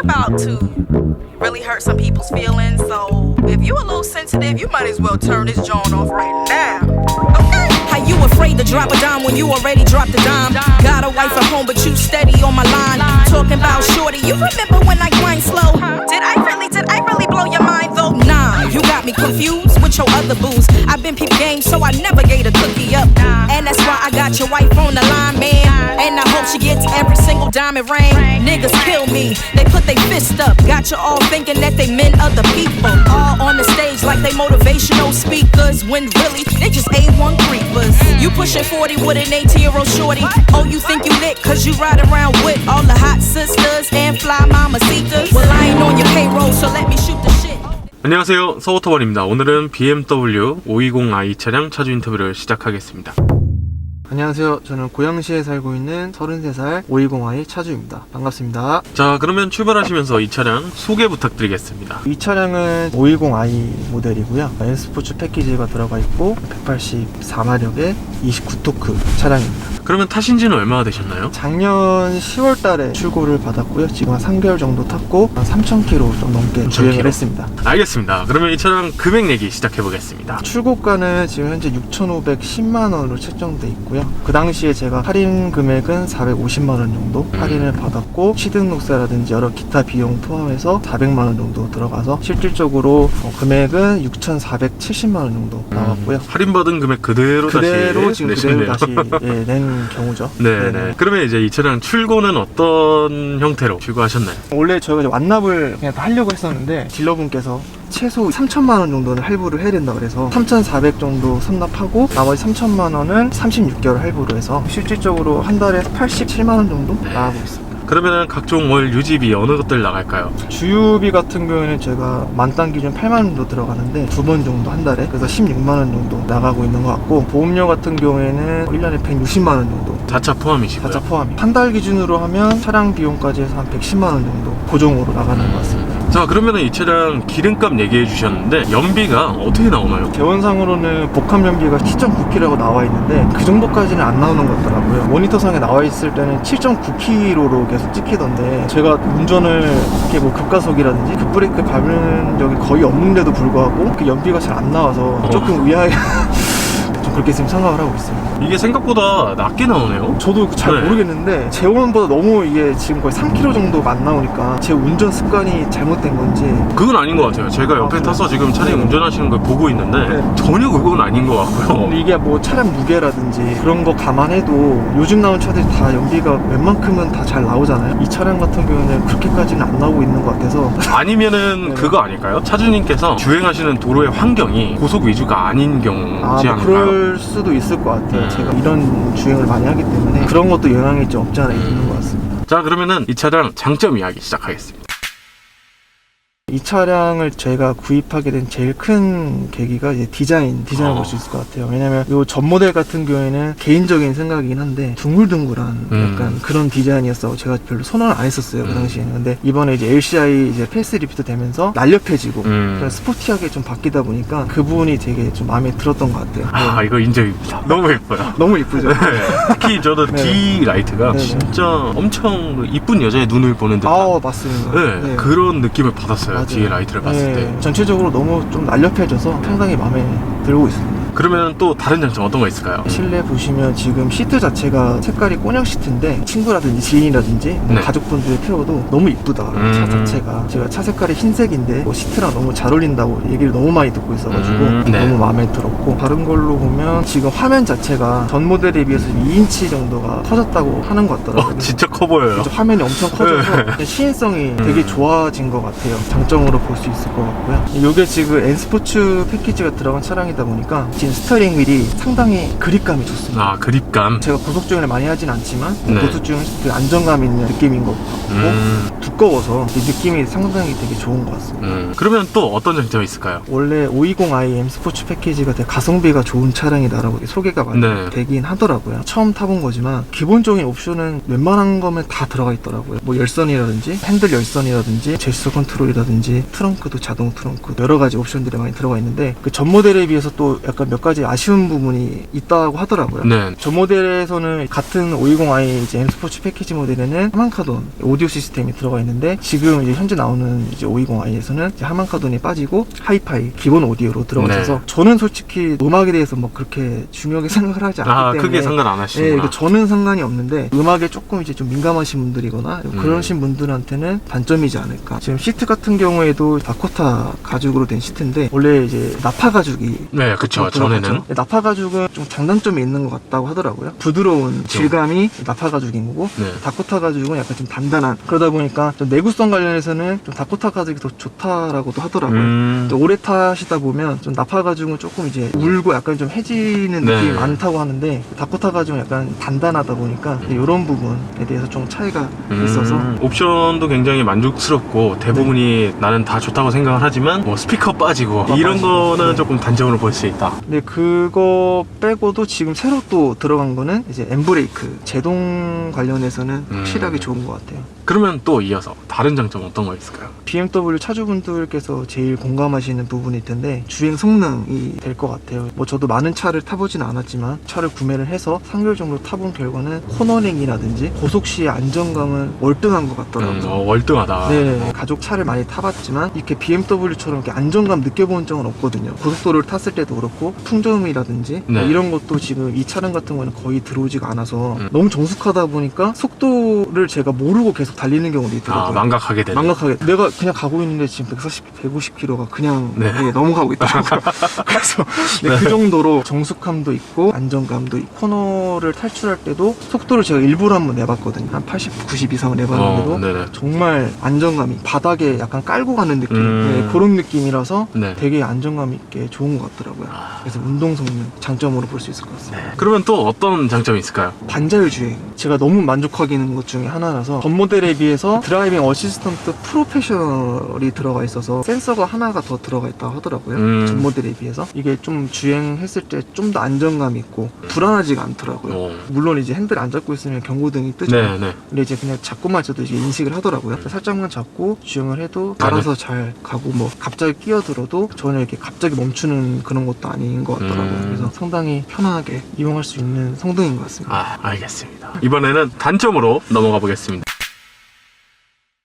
about to really hurt some people's feelings. So if you're a little sensitive, you might as well turn this joint off right now. Okay? How you afraid to drop a dime when you already dropped a dime? Got a wife at home, but you steady on my line. Talking about shorty, you remember when I grind slow? Did I really, did I really blow your mind though? Nah, you got me confused with your other booze. I've been peep game, so I never gave a cookie up. And that's why I got your wife on the line, man. And I hope she gets every single diamond ring. Niggas kill me, they put their fist up. Got you all thinking that they meant other people. All on the stage like they motivational speakers. When really, they just A1 creepers. You pushing 40 with an 18 year old shorty. Oh, you think you lit cause you ride around with all the hot sisters and fly mamacitas. Well, I ain't on your payroll, so let me shoot the shit. 안녕하세요 서오터번입니다 오늘은 BMW 520i 차량 차주 인터뷰를 시작하겠습니다 안녕하세요. 저는 고양시에 살고 있는 33살 520i 차주입니다. 반갑습니다. 자 그러면 출발하시면서 이 차량 소개 부탁드리겠습니다 이 차량은 520i 모델이고요. N스포츠 패키지가 들어가 있고 184마력의 29토크 차량입니다. 그러면 타신 지는 얼마나 되셨나요? 작년 10월 달에 출고를 받았고요. 지금 한 3개월 정도 탔고 한 3,000km 좀 넘게 3,000km. 주행을 했습니다. 알겠습니다 그러면 이 차량 금액 내기 시작해 보겠습니다 출고가는 지금 현재 6,510만 원으로 책정돼 있고요. 그 당시에 제가 할인 금액은 450만 원 정도 할인을 받았고 취등록세라든지 여러 기타 비용 포함해서 400만 원 정도 들어가서 실질적으로 어, 금액은 6,470만 원 정도 나왔고요. 할인받은 금액 그대로, 그대로 다시 지금 내셨네요 그대로 다시 예, 낸 경우죠. 네네 네네. 그러면 이제 이 차량 출고는 어떤 형태로 출고하셨나요? 원래 저희가 이제 완납을 그냥 다 하려고 했었는데 딜러분께서 최소 3천만 원 정도는 할부를 해야 된다 그래서 3,400 정도 선납하고 나머지 3천만 원은 36개월 할부로 해서 실질적으로 한 달에 87만 원 정도 나가고 있습니다. 그러면 각종 월 유지비 어느 것들 나갈까요? 주유비 같은 경우에는 제가 만당 기준 8만 원 정도 들어가는데 두 번 정도 한 달에 그래서 16만 원 정도 나가고 있는 것 같고 보험료 같은 경우에는 1년에 160만 원 정도 자차 포함이시고요 자차 포함이 한 달 기준으로 하면 차량 비용까지 해서 한 110만 원 정도 고정으로 나가는 것 같습니다. 자 그러면 이 차량 기름값 얘기해 주셨는데 연비가 어떻게 나오나요? 개원상으로는 복합 연비가 7.9km라고 나와 있는데 그 정도까지는 안 나오는 것 같더라고요. 모니터상에 나와 있을 때는 7.9km로 계속 찍히던데 제가 운전을 이렇게 뭐 급가속이라든지 급브레이크 밟는 적이 거의 없는데도 불구하고 그 연비가 잘 안 나와서 조금 의아해 좀 그렇게 지금 생각을 하고 있습니다. 이게 생각보다 낮게 나오네요. 저도 잘 네. 모르겠는데 재원보다 너무 이게 지금 거의 3km 정도가 안 나오니까 제 운전 습관이 잘못된 건지 그건 아닌 것 같아요. 제가 옆에 아, 타서 지금 차량 네. 운전하시는 걸 보고 있는데 네. 전혀 그건 아닌 것 같고요. 이게 뭐 차량 무게라든지 그런 거 감안해도 요즘 나온 차들이 다 연비가 웬만큼은 다 잘 나오잖아요. 이 차량 같은 경우는 그렇게까지는 안 나오고 있는 것 같아서 아니면은 네. 그거 아닐까요? 차주님께서 주행하시는 도로의 환경이 고속 위주가 아닌 경우지 아, 뭐 않을까요? 그럴 수도 있을 것 같아요. 음. 제가 이런 주행을 많이 하기 때문에 그런 것도 영향이 좀 없지 않아 있는 것 같습니다. 자 그러면은 이 차량 장점 이야기 시작하겠습니다. 이 차량을 저희가 구입하게 된 제일 큰 계기가 이제 디자인, 디자인을 어. 볼수 있을 것 같아요. 왜냐면 이 전 모델 같은 경우에는 개인적인 생각이긴 한데 둥글둥글한 음. 약간 그런 디자인이었어. 제가 별로 선호를 안 했었어요. 그 음. 당시에는. 근데 이번에 이제 LCI 이제 페이스 리프트 되면서 날렵해지고 음. 스포티하게 좀 바뀌다 보니까 그 부분이 되게 좀 마음에 들었던 것 같아요. 아 네. 이거 인정입니다. 너무 예뻐요. 너무 이쁘죠? 네. 특히 저도 네. D 라이트가 네, 네. 진짜 엄청 그 이쁜 여자의 눈을 보는 듯한 아, 맞습니다. 네, 그런 느낌을 받았어요. 맞아요. 뒤에 라이트를 봤을 네, 때. 전체적으로 너무 좀 날렵해져서 상당히 마음에 들고 있습니다. 그러면 또 다른 장점 어떤 거 있을까요? 실내 보시면 지금 시트 자체가 색깔이 꼬냑 시트인데 친구라든지 지인이라든지 뭐 네. 가족분들이 태워도 너무 이쁘다 음. 차 자체가 제가 차 색깔이 흰색인데 뭐 시트랑 너무 잘 어울린다고 얘기를 너무 많이 듣고 있어가지고 음, 네. 너무 마음에 들었고 다른 걸로 보면 지금 화면 자체가 전 모델에 비해서 2인치 정도가 커졌다고 하는 것 같더라고요 어, 진짜 커 보여요. 화면이 엄청 커져서 네. 시인성이 되게 좋아진 것 같아요. 장점으로 볼 수 있을 것 같고요. 이게 지금 N스포츠 패키지가 들어간 차량이다 보니까 지금 스터링 휠이 상당히 그립감이 좋습니다. 아 그립감. 제가 고속 주행을 많이 하진 않지만 네. 고속 주행 그 안정감 있는 느낌인 것 같고 음, 두꺼워서 이 느낌이 상당히 되게 좋은 것 같습니다. 음. 그러면 또 어떤 장점이 있을까요? 원래 520i M 스포츠 패키지가 되게 가성비가 좋은 차량이다라고 소개가 많이 네. 되긴 하더라고요. 처음 타본 거지만 기본적인 옵션은 웬만한 거면 다 들어가 있더라고요. 뭐 열선이라든지 핸들 열선이라든지 제스처 컨트롤이라든지 트렁크도 자동 트렁크 여러 가지 옵션들이 많이 들어가 있는데 그 전 모델에 비해서 또 약간 몇 가지 아쉬운 부분이 있다고 하더라고요. 네. 저 모델에서는 같은 520i 이제 M 스포츠 패키지 모델에는 하만카돈 오디오 시스템이 들어가 있는데 지금 이제 현재 나오는 이제 520i에서는 이제 하만카돈이 빠지고 하이파이 기본 오디오로 들어가 있어서 네. 저는 솔직히 음악에 대해서 뭐 그렇게 중요하게 생각을 하지 않기 아, 때문에 크게 상관 안 예, 하시는구나. 그 저는 상관이 없는데 음악에 조금 이제 좀 민감하신 분들이거나 음. 그러신 분들한테는 단점이지 않을까. 지금 시트 같은 경우에도 다코타 가죽으로 된 시트인데 원래 이제 나파 가죽이 네. 들어갔죠. 전에는. 나파 가죽은 좀 장단점이 있는 것 같다고 하더라고요. 부드러운 질감이 나파 가죽인 거고 네. 다코타 가죽은 약간 좀 단단한 그러다 보니까 좀 내구성 관련해서는 좀 다코타 가죽이 더 좋다라고도 하더라고요. 음. 또 오래 타시다 보면 좀 나파 가죽은 조금 이제 울고 약간 좀 해지는 네. 느낌이 많다고 하는데 다코타 가죽은 약간 단단하다 보니까 이런 부분에 대해서 좀 차이가 있어서 음, 옵션도 굉장히 만족스럽고 대부분이 나는 다 좋다고 생각을 하지만 뭐 스피커 빠지고 아, 이런 맞아요. 거는 네. 조금 단점으로 볼 수 있다. 근데 그거 빼고도 지금 새로 또 들어간 거는 이제 엠브레이크 제동 관련해서는 음. 확실하게 좋은 것 같아요. 그러면 또 이어서 다른 장점 어떤 거 있을까요? BMW 차주분들께서 제일 공감하시는 부분일 텐데 주행 성능이 될 것 같아요. 뭐 저도 많은 차를 타보진 않았지만 차를 구매를 해서 3개월 정도 타본 결과는 코너링이라든지 고속 시의 안정감은 월등한 것 같더라고요. 음, 어, 월등하다. 네, 가족 차를 많이 타봤지만 이렇게 BMW처럼 이렇게 안정감 느껴본 적은 없거든요. 고속도로를 탔을 때도 그렇고 풍점이라든지 네. 이런 것도 지금 이 차량 같은 거는 거의 들어오지가 않아서 음. 너무 정숙하다 보니까 속도를 제가 모르고 계속 달리는 경우도 있더라고요. 아, 망각하게 되는. 망각하게 내가 그냥 가고 있는데 지금 140, 150km가 그냥 네. 네, 넘어가고 있더라고요. 그래서 네, 그 정도로 정숙함도 있고 안정감도 있고 코너를 탈출할 때도 속도를 제가 일부러 한번 내봤거든요. 한 80, 90 이상을 내봤는데도 어. 정말 안정감이 바닥에 약간 깔고 가는 느낌 음. 네, 그런 느낌이라서 네. 되게 안정감 있게 좋은 것 같더라고요. 아. 그래서 운동 성능 장점으로 볼 수 있을 것 같습니다. 그러면 또 어떤 장점이 있을까요? 반자율 주행 제가 너무 만족하기는 것 중에 하나라서 전 모델에 비해서 드라이빙 어시스턴트 프로페셔널이 들어가 있어서 센서가 하나가 더 들어가 있다고 하더라고요 음. 전 모델에 비해서 이게 좀 주행했을 때 좀 더 안정감 있고 불안하지가 않더라고요 어. 물론 이제 핸들 안 잡고 있으면 경고등이 뜨죠 네, 네. 근데 이제 그냥 잡고만 있어도 이제 인식을 하더라고요. 살짝만 잡고 주행을 해도 알아서 잘 가고 뭐 갑자기 끼어들어도 전혀 이렇게 갑자기 멈추는 그런 것도 아닌 것 같더라고요. 음. 그래서 상당히 편하게 이용할 수 있는 성능인 것 같습니다. 아, 알겠습니다. 이번에는 단점으로 넘어가 보겠습니다.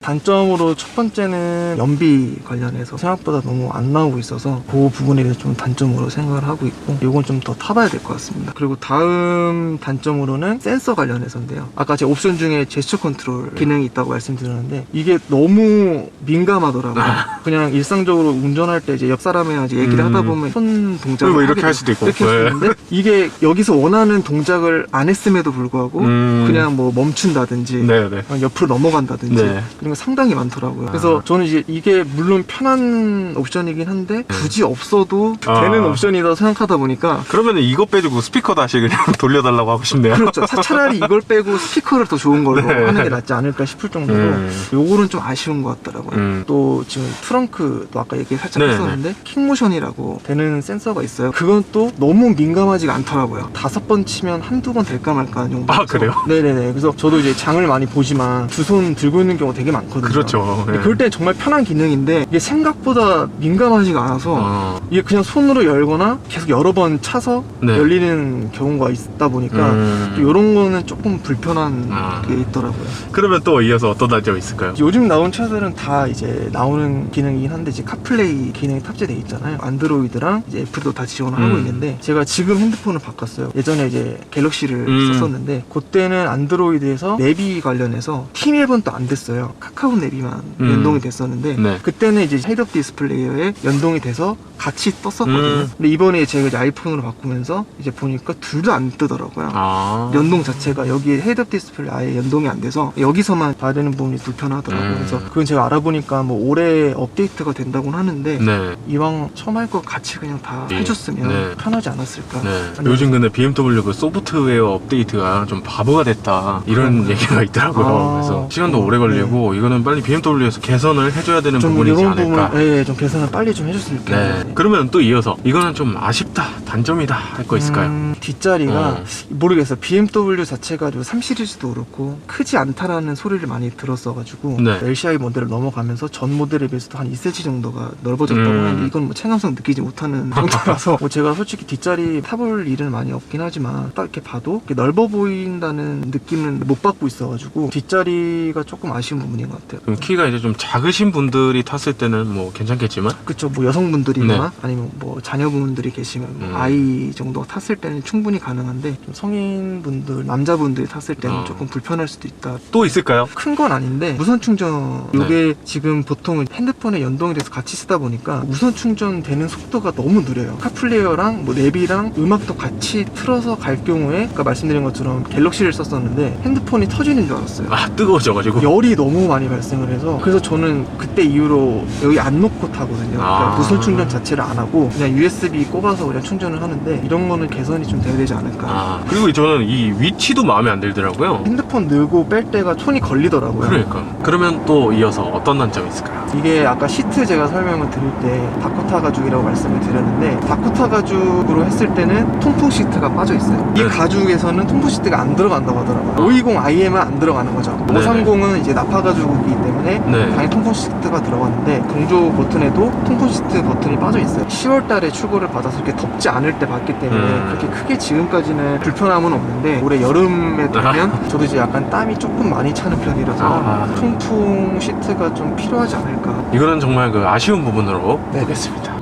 단점으로 첫 번째는 연비 관련해서 생각보다 너무 안 나오고 있어서 그 부분에 대해서 좀 단점으로 생각을 하고 있고 이건 좀 더 타봐야 될 것 같습니다. 그리고 다음 단점으로는 센서 관련해서인데요. 아까 제 옵션 중에 제스처 컨트롤 기능이 있다고 말씀드렸는데 이게 너무 민감하더라고요. 그냥 일상적으로 운전할 때 이제 옆 사람이랑 이제 얘기를 음. 하다 보면 손 동작을 뭐 이렇게 할 돼- 수도 있고. 이렇게 할수 네. 있는데 이게 여기서 원하는 동작을 안 했음에도 불구하고 음. 그냥 뭐 멈춘다든지 네, 네. 그냥 옆으로 넘어간다든지 네. 그런 거 상당히 많더라고요. 그래서 아. 저는 이제 이게 물론 편한 옵션이긴 한데 굳이 없어도 아. 되는 옵션이다 생각하다 보니까 그러면 이거 빼주고 스피커 다시 그냥 돌려달라고 하고 싶네요. 그렇죠. 차- 차라리 이걸 빼고 스피커를 더 좋은 걸로 네. 하는 게 낫지 않을까 싶을 정도로 음. 요거는 좀 아쉬운 것 같더라고요. 음. 또 지금 트렁크도 아까 얘기 살짝 네, 했었는데 킥모션이라고 되는 센서가 있어요. 그건 또 너무 민감하지가 않더라고요. 다섯 번 치면 한두 번 될까 말까 하는 정도. 아, 그래요? 네네네. 그래서 저도 이제 장을 많이 보지만 두 손 들고 있는 경우가 되게 많거든요. 그렇죠. 네. 그럴 때 정말 편한 기능인데 이게 생각보다 민감하지가 않아서 어. 이게 그냥 손으로 열거나 계속 여러 번 차서 네. 열리는 경우가 있다 보니까 음. 이런 거는 조금 불편한 아. 게 있더라고요. 그러면 또 이어서 어떤 단점이 있을까요? 요즘 나온 차들은 다 이제 나오는 기능이긴 한데 이제 카플레이 기능이 탑재돼 있잖아요. 안드로이드랑 이제 애플도 다 지원을 하고 음. 있는데 제가 지금 핸드폰을 바꿨어요. 예전에 이제 갤럭시를 음. 썼었는데 그때는 안드로이드에서 내비 관련해서 팀 앱은 또안 됐어요. 카카오 내비만 음. 연동이 됐었는데 네. 그때는 이제 헤드업 디스플레이어에 연동이 돼서 같이 떴었거든요. 음. 근데 이번에 제가 이제 아이폰으로 바꾸면서 이제 보니까 둘 다 안 뜨더라고요. 아. 연동 자체가 여기에 헤드업 디스플레이 아예 연동이 안 돼서 여기서만 봐야 되는 부분이 불편하더라고요. 음. 그래서 그건 제가 알아보니까 뭐 올해 업데이트가 된다고는 하는데 네. 이왕 처음 할 거 같이 그냥 다 네. 해줬으면 네. 편하지 않았을까. 네. 요즘 근데 BMW 그 소프트웨어 업데이트가 좀 바보가 됐다 이런 얘기가 있더라고요. 아. 그래서 시간도 어, 오래 걸리고 이거는 빨리 BMW에서 개선을 해줘야 되는 좀 부분이지 이런 않을까. 부분, 예, 좀 개선을 빨리 좀 해줬으면 네. 좋겠네요. 그러면 또 이어서 이거는 좀 아쉽다, 단점이다 할 거 있을까요? 음, 뒷자리가 어. 모르겠어요. BMW 자체가 3 시리즈도 그렇고 크지 않다라는 소리를 많이 들었어가지고 네. LCI 모델을 넘어가면서 전 모델에 비해서도 한 2cm 정도가 넓어졌다고 음. 하는데 이건 뭐 체감상 느끼지 못하는 정도라서 뭐 제가 솔직히 뒷자리 타볼 일은 많이 없긴 하지만 딱 이렇게 봐도 이렇게 넓어 보인다는 느낌은 못 받고 있어가지고 뒷자리가 조금 아쉬운 부분 인것 같아요. 그럼 키가 이제 좀 작으신 분들이 탔을 때는 뭐 괜찮겠지만 그쵸 뭐 여성분들이거나 네. 아니면 뭐 자녀분들이 계시면 뭐 음. 아이 정도가 탔을 때는 충분히 가능한데 좀 성인분들 남자분들이 탔을 때는 어. 조금 불편할 수도 있다 또 있을까요? 큰 건 아닌데 무선 충전 네. 이게 지금 보통 핸드폰에 연동이 돼서 같이 쓰다 보니까 무선 충전 되는 속도가 너무 느려요 카플레이어랑 뭐 내비랑 음악도 같이 틀어서 갈 경우에 아까 말씀드린 것처럼 갤럭시를 썼었는데 핸드폰이 터지는 줄 알았어요 아 뜨거워져가지고. 열이 너무 많이 발생을 해서 그래서 저는 그때 이후로 여기 안 놓고 타거든요. 그러니까 아. 무선 충전 자체를 안 하고 그냥 USB 꼽아서 그냥 충전을 하는데 이런 거는 개선이 좀 돼야 되지 않을까. 아 그리고 저는 이 위치도 마음에 안 들더라고요. 핸드폰 넣고 뺄 때가 손이 걸리더라고요. 그러니까. 그러면 또 이어서 어떤 단점이 있을까요? 이게 아까 시트 제가 설명을 드릴 때 다코타 가죽이라고 말씀을 드렸는데 다코타 가죽으로 했을 때는 통풍 시트가 빠져 있어요. 이 네. 가죽에서는 통풍 시트가 안 들어간다고 하더라고요. 520i에만 안 들어가는 거죠. 네네. 530은 이제 나파 가죽이기 때문에 네. 당연히 통풍 시트가 들어갔는데 동조 버튼에도 통풍 시트 버튼이 빠져 있어요. 10월 달에 출고를 받아서 이렇게 덥지 않을 때 받기 때문에 음. 그렇게 크게 지금까지는 불편함은 없는데 올해 여름에 되면 저도 이제 약간 땀이 조금 많이 차는 편이라서 아. 통풍 시트가 좀 필요하지 않을까. 이거는 정말 그 아쉬운 부분으로 네. 보겠습니다.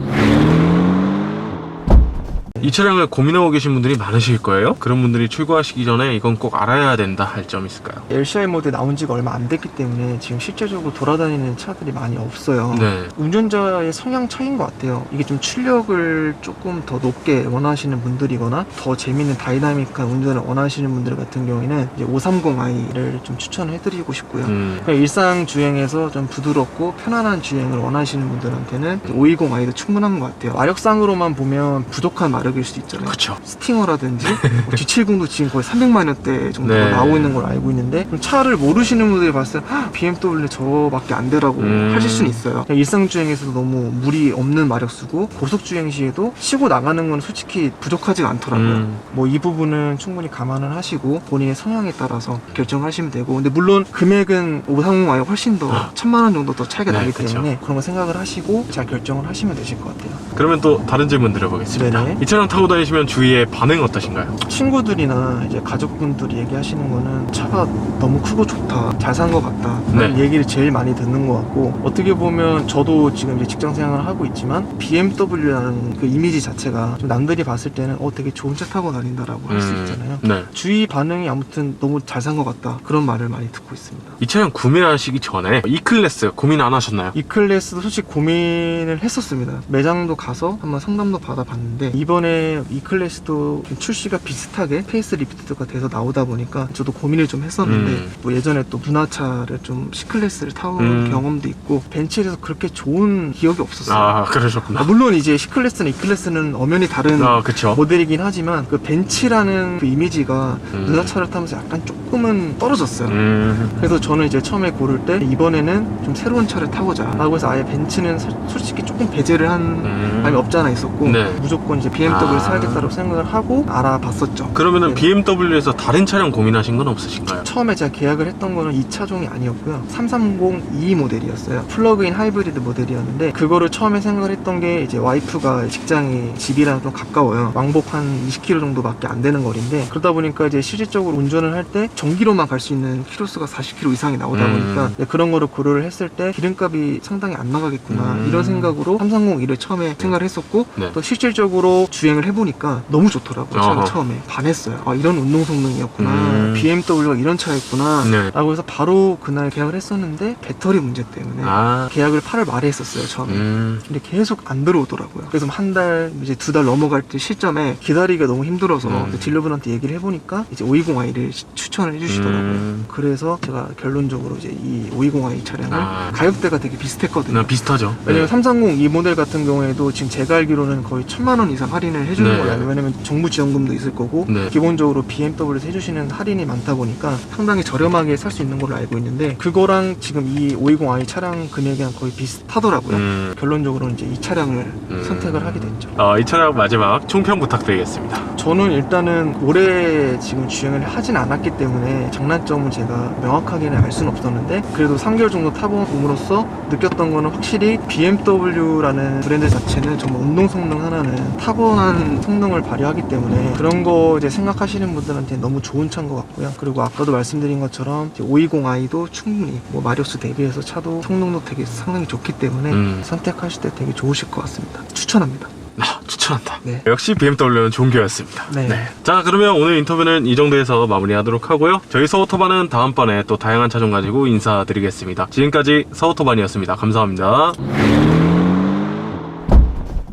이 차량을 고민하고 계신 분들이 많으실 거예요. 그런 분들이 출고하시기 전에 이건 꼭 알아야 된다 할 점 있을까요? LCI 모드 나온 지가 얼마 안 됐기 때문에 지금 실제적으로 돌아다니는 차들이 많이 없어요. 네. 운전자의 성향 차이인 것 같아요. 이게 좀 출력을 조금 더 높게 원하시는 분들이거나 더 재밌는 다이나믹한 운전을 원하시는 분들 같은 경우에는 이제 530i를 좀 추천을 해드리고 싶고요. 음. 일상 주행에서 좀 부드럽고 편안한 주행을 원하시는 분들한테는 520i도 충분한 것 같아요. 마력상으로만 보면 부족한 마력 일 수도 있잖아요. 그렇죠. 스팅어라든지 뭐 G70도 지금 거의 300만 원대 정도가 네. 나오고 있는 걸 알고 있는데 그럼 차를 모르시는 분들이 봤을 때 "헉, BMW 저밖에 안 되라고 음. 하실 수는 있어요 그냥 일상주행에서도 너무 무리 없는 마력수고 고속주행 시에도 치고 나가는 건 솔직히 부족하지가 않더라고요 음. 뭐이 부분은 충분히 감안을 하시고 본인의 성향에 따라서 결정하시면 되고 근데 물론 금액은 530i 훨씬 더 천만 원 정도 더 차이가 네, 나기 그쵸. 때문에 그런 거 생각을 하시고 잘 결정을 하시면 되실 것 같아요 그러면 또 다른 질문 드려보겠습니다. 네네. 이 차량 타고 다니시면 주위의 반응 어떠신가요? 친구들이나 이제 가족분들이 얘기하시는 거는 차가 너무 크고 좋다 잘 산 것 같다 라는 네. 얘기를 제일 많이 듣는 것 같고 어떻게 보면 저도 지금 이제 직장 생활을 하고 있지만 BMW라는 그 이미지 자체가 좀 남들이 봤을 때는 어 되게 좋은 차 타고 다닌다라고 할수 있잖아요 네. 주위 반응이 아무튼 너무 잘 산 것 같다 그런 말을 많이 듣고 있습니다 이 차량 구매하시기 전에 E 클래스 고민 안 하셨나요? 이 클래스도 솔직히 고민을 했었습니다. 매장도 가서 한번 상담도 받아봤는데 이번에 이 클래스도 좀 출시가 비슷하게 페이스 리프트가 돼서 나오다 보니까 저도 고민을 좀 했었는데 음. 뭐 예전에 또 문화차를 좀 C 클래스를 타본 음. 경험도 있고 벤츠에서 그렇게 좋은 기억이 없었어요. 아 그러셨구나. 아, 물론 이제 C 클래스나 E 클래스는 엄연히 다른 아 그쵸. 모델이긴 하지만 그 벤츠라는 그 이미지가 음. 문화차를 타면서 약간 조금은 떨어졌어요. 음. 그래서 저는 이제 처음에 고를 때 이번에는 좀 새로운 차를 타보자 라고 해서 아예 벤츠는 서- 솔직히 조금 배제를 한 음. 마음이 없지 않아 있었고 네. 무조건 이제 BMW 를 아. 사야겠다고 생각을 하고 알아봤었죠 그러면은 네. BMW에서 다른 차량 고민하신 건 없으신가요? 처음에 제가 계약을 했던 거는 이 차종이 아니었고요 330E 모델이었어요 플러그인 하이브리드 모델이었는데 그거를 처음에 생각을 했던 게 이제 와이프가 직장이 집이랑 좀 가까워요 왕복 한 20km 정도밖에 안 되는 거리인데 그러다 보니까 이제 실질적으로 운전을 할 때 전기로만 갈 수 있는 키로수가 40km 이상이 나오다 음. 보니까 이제 그런 거를 고려를 했을 때 기름값이 상당히 안 나가겠구나 음. 이런 생각으로 330E를 처음에 생각을 했었고 네. 또 실질적으로 주 행을 해보니까 너무 좋더라고요 차가 어허. 처음에 반했어요 아 이런 운동 성능이었구나 음. BMW가 이런 차였구나 네. 라고 해서 바로 그날 계약을 했었는데 배터리 문제 때문에 아. 계약을 8월 말에 했었어요 처음에 음. 근데 계속 안 들어오더라고요. 그래서 한 달, 이제 두 달 넘어갈 때 시점에 기다리기가 너무 힘들어서 음. 딜러분한테 얘기를 해보니까 이제 520i를 추천을 해주시더라고요. 음. 그래서 제가 결론적으로 이제 이 520i 차량을 아. 가격대가 되게 비슷했거든요. 나 비슷하죠. 왜냐면 네. 330 이 모델 같은 경우에도 지금 제가 알기로는 거의 천만 원 이상 할인 을 해주는 네. 알고 왜냐면 정부 지원금도 있을 거고 네. 기본적으로 BMW에서 해주시는 할인이 많다 보니까 상당히 저렴하게 살 수 있는 걸로 알고 있는데 그거랑 지금 이 520i 차량 금액이랑 거의 비슷하더라고요. 음. 결론적으로 이제 이 차량을 음. 선택을 하게 됐죠. 어, 이 차량 마지막 총평 부탁드리겠습니다. 저는 일단은 올해 지금 주행을 하진 않았기 때문에 장단점은 제가 명확하게는 알 수는 없었는데 그래도 3개월 정도 타봄으로써 느꼈던 거는 확실히 BMW라는 브랜드 자체는 정말 운동 성능 하나는 타고난 성능을 발휘하기 때문에 그런 거 이제 생각하시는 분들한테 너무 좋은 차인 것 같고요. 그리고 아까도 말씀드린 것처럼 520i도 충분히 뭐 마리오스 대비해서 차도 성능도 되게 상당히 좋기 때문에 음. 선택하실 때 되게 좋으실 것 같습니다. 추천합니다. 아, 추천한다. 네. 역시 BMW는 종교였습니다. 네. 자, 그러면 오늘 인터뷰는 이 정도에서 마무리하도록 하고요. 저희 서오토반은 다음번에 또 다양한 차종 가지고 인사드리겠습니다. 지금까지 서오토반이었습니다. 감사합니다.